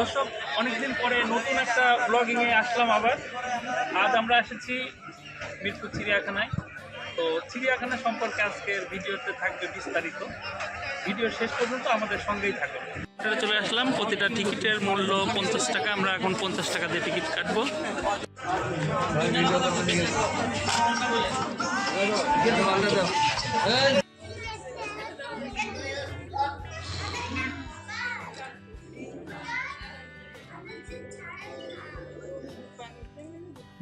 দর্শক অনেকদিন পরে নতুন একটা ব্লগিংয়ে আসলাম আবার আজ আমরা এসেছি মিরপুর চিড়িয়াখানায় তো চিড়িয়াখানা সম্পর্কে আজকের ভিডিওতে থাকবে বিস্তারিত ভিডিও শেষ পর্যন্ত আমাদের সঙ্গেই থাকবে চলে আসলাম প্রতিটা টিকিটের মূল্য পঞ্চাশ টাকা আমরা এখন পঞ্চাশ টাকা দিয়ে টিকিট কাটবো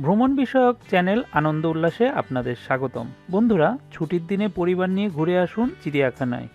ভ্রমণ বিষয়ক চ্যানেল আনন্দ উল্লাসে আপনাদের স্বাগতম। বন্ধুরা, ছুটির দিনে পরিবার নিয়ে ঘুরে আসুন চিড়িয়াখানায়।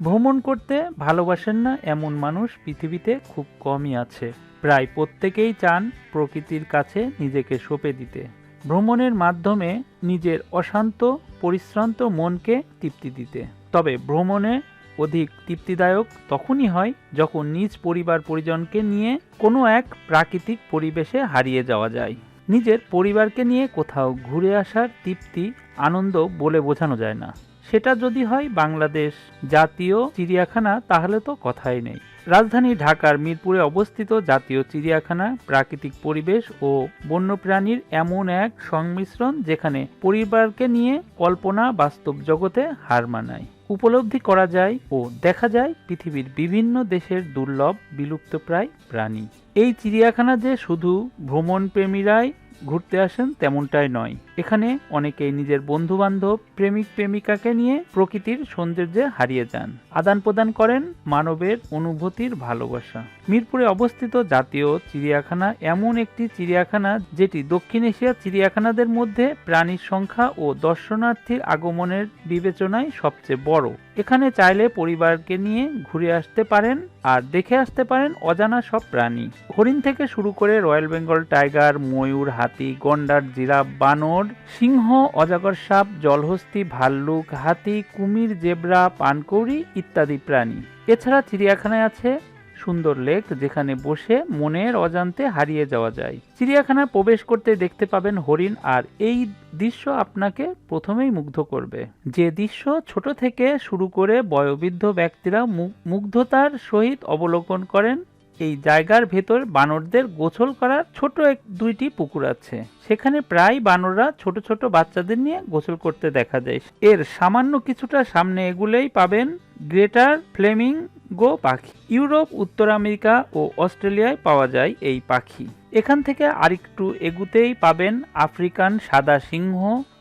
ভ্রমণ করতে ভালোবাসেন না এমন মানুষ পৃথিবীতে খুব কমই আছে। প্রায় প্রত্যেকেই চান প্রকৃতির কাছে নিজেকে সঁপে দিতে। ভ্রমণের মাধ্যমে নিজের অশান্ত, পরিশ্রান্ত মনকে তৃপ্তি দিতে। তবে ভ্রমণে অধিক তৃপ্তিদায়ক তখনই হয় যখন নিজ পরিবার পরিজনকে নিয়ে কোনো এক প্রাকৃতিক পরিবেশে হারিয়ে যাওয়া যায়। নিজের পরিবারকে নিয়ে কোথাও ঘুরে আসার তৃপ্তি, আনন্দ বলে বোঝানো যায় না। সেটা যদি হয় বাংলাদেশ, জাতীয় চিড়িয়াখানা, তাহলে তো কথাই নেই। রাজধানী ঢাকার মিরপুরে অবস্থিত জাতীয় চিড়িয়াখানা, প্রাকৃতিক পরিবেশ ও বন্যপ্রাণীর এমন এক সংমিশ্রণ যেখানে পরিবারকে নিয়ে কল্পনা বাস্তব জগতে হার মানায়। উপলব্ধি করা যায় ও দেখা যায় পৃথিবীর বিভিন্ন দেশের দুর্লভ বিলুপ্তপ্রায় প্রাণী। এই চিড়িয়াখানা যে শুধু ভ্রমণপ্রেমীরাই ঘুরতে আসেন তেমনটাই নয়। এখানে অনেকেই নিজের বন্ধু বান্ধব প্রেমিক প্রেমিকাকে নিয়ে প্রকৃতির সৌন্দর্যে হারিয়ে যান। আদান প্রদান করেন মানবের অনুভূতির ভালোবাসা। মিরপুরে অবস্থিত জাতীয় চিড়িয়াখানা এমন একটি চিড়িয়াখানা যেটি দক্ষিণ এশিয়ার চিড়িয়াখানাদের মধ্যে প্রাণীর সংখ্যা ও দর্শনার্থীর আগমনের বিবেচনায় সবচেয়ে বড়। এখানে চাইলে পরিবারকে নিয়ে ঘুরে আসতে পারেন আর দেখে আসতে পারেন অজানা সব প্রাণী। হরিণ থেকে শুরু করে রয়্যাল বেঙ্গল টাইগার, ময়ূর, হাতি, গন্ডার, জিরাফ, বানর সিংহ, অজাগর সাপ, জলহস্তি, ভাল্লুক, হাতি, কুমির, জেব্রা, পানকৌড়ি ইত্যাদি প্রাণী। এছাড়া চিড়িয়াখানায় আছে সুন্দর লেক যেখানে বসে মনের অজান্তে হারিয়ে যাওয়া যায়। চিড়িয়াখানায় প্রবেশ করতে দেখতে পাবেন হরিণ আর এই দৃশ্য আপনাকে প্রথমেই মুগ্ধ করবে। যে দৃশ্য ছোট থেকে শুরু করে বয়োবৃদ্ধ ব্যক্তিরা মুগ্ধতার সহিত অবলোকন করেন এই জায়গার ভেতর বানরদের গোসল করার ছোট এক দুইটি পুকুর আছে। সেখানে প্রায় বানররা ছোট ছোট বাচ্চাদের নিয়ে গোসল করতে দেখা যায়। এর সামান্য কিছুটা সামনে এগুলেই পাবেন গ্রেটার ফ্লেমিং গো পাখি। ইউরোপ, উত্তর আমেরিকা ও অস্ট্রেলিয়ায় পাওয়া যায় এই পাখি। এখান থেকে আরেকটু এগুতেই পাবেন আফ্রিকান সাদা সিংহ,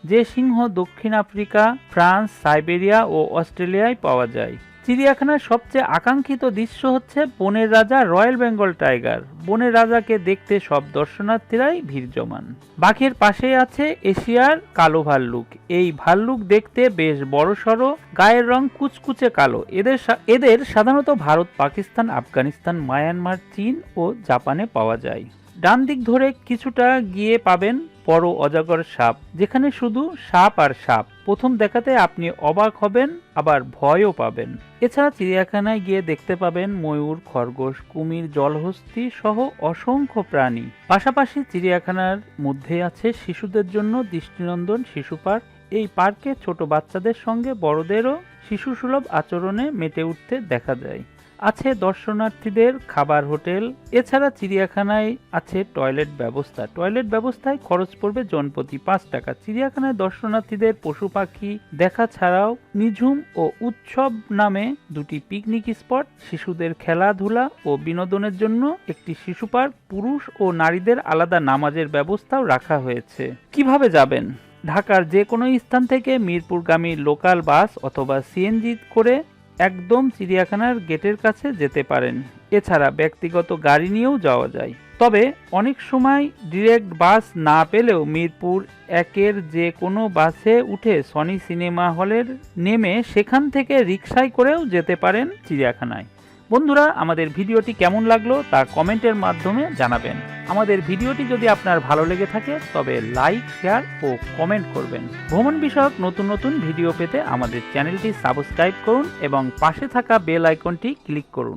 যে সিংহ দক্ষিণ আফ্রিকা, ফ্রান্স, সাইবেরিয়া ও অস্ট্রেলিয়ায় পাওয়া যায়। চিড়িয়াখানার সবচেয়ে আকাঙ্ক্ষিত দৃশ্য হচ্ছে বনের রাজা রয়্যাল বেঙ্গল টাইগার। বনের রাজাকে দেখতে সব দর্শনার্থীরাই ভিড় জমান। বাঘের পাশেই আছে এশিয়ার কালো ভাল্লুক। এই ভাল্লুক দেখতে বেশ বড়সড়, গায়ের রং কুচকুচে কালো। এদের এদের সাধারণত ভারত, পাকিস্তান, আফগানিস্তান, মায়ানমার, চীন ও জাপানে পাওয়া যায়। ডান দিক ধরে কিছুটা গিয়ে পাবেন বড় অজাগর সাপ, যেখানে শুধু সাপ আর সাপ। প্রথম দেখাতে আপনি অবাক হবেন, আবার ভয়ও পাবেন। এছাড়া চিড়িয়াখানায় গিয়ে দেখতে পাবেন ময়ূর, খরগোশ, কুমির, জলহস্তি সহ অসংখ্য প্রাণী। পাশাপাশি চিড়িয়াখানার মধ্যে আছে শিশুদের জন্য দৃষ্টিনন্দন শিশু পার্ক। এই পার্কে ছোট বাচ্চাদের সঙ্গে বড়দেরও শিশুসুলভ আচরণে মেতে উঠতে দেখা যায়। আছে দর্শনার্থীদের, খাবার হোটেল, এছাড়া চিড়িয়াখানায় আছে টয়লেট ব্যবস্থা। টয়লেট ব্যবস্থায় খরচ পড়বে জনপ্রতি পাঁচ টাকা। চিড়িয়াখানায় দর্শনার্থীদের পশু পাখি দেখা ছাড়াও নিঝুম ও উৎসব নামে দুটি পিকনিক স্পট, শিশুদের খেলাধুলা ও বিনোদনের জন্য একটি শিশু পার্ক, পুরুষ ও নারীদের আলাদা নামাজের ব্যবস্থাও রাখা হয়েছে। কীভাবে যাবেন? ঢাকার যে কোনো স্থান থেকে মিরপুরগামী লোকাল বাস অথবা সিএনজি করে একদম চিড়িয়াখানার গেটের কাছে যেতে পারেন। এছাড়া ব্যক্তিগত গাড়ি নিয়েও যাওয়া যায়। তবে অনেক সময় ডিরেক্ট বাস না পেলেও মিরপুর একের যে কোনো বাসে উঠে সনি সিনেমা হলের নেমে সেখান থেকে রিক্সায় করেও যেতে পারেন চিড়িয়াখানায়। বন্ধুরা, আমাদের ভিডিওটি কেমন লাগল তা কমেন্টের মাধ্যমে জানাবেন। আমাদের ভিডিওটি যদি আপনার ভালো লেগে থাকে, তবে লাইক, শেয়ার ও কমেন্ট করবেন। ভ্রমণ বিষয়ক নতুন নতুন ভিডিও পেতে আমাদের চ্যানেলটি সাবস্ক্রাইব করুন এবং পাশে থাকা বেল আইকনটি ক্লিক করুন।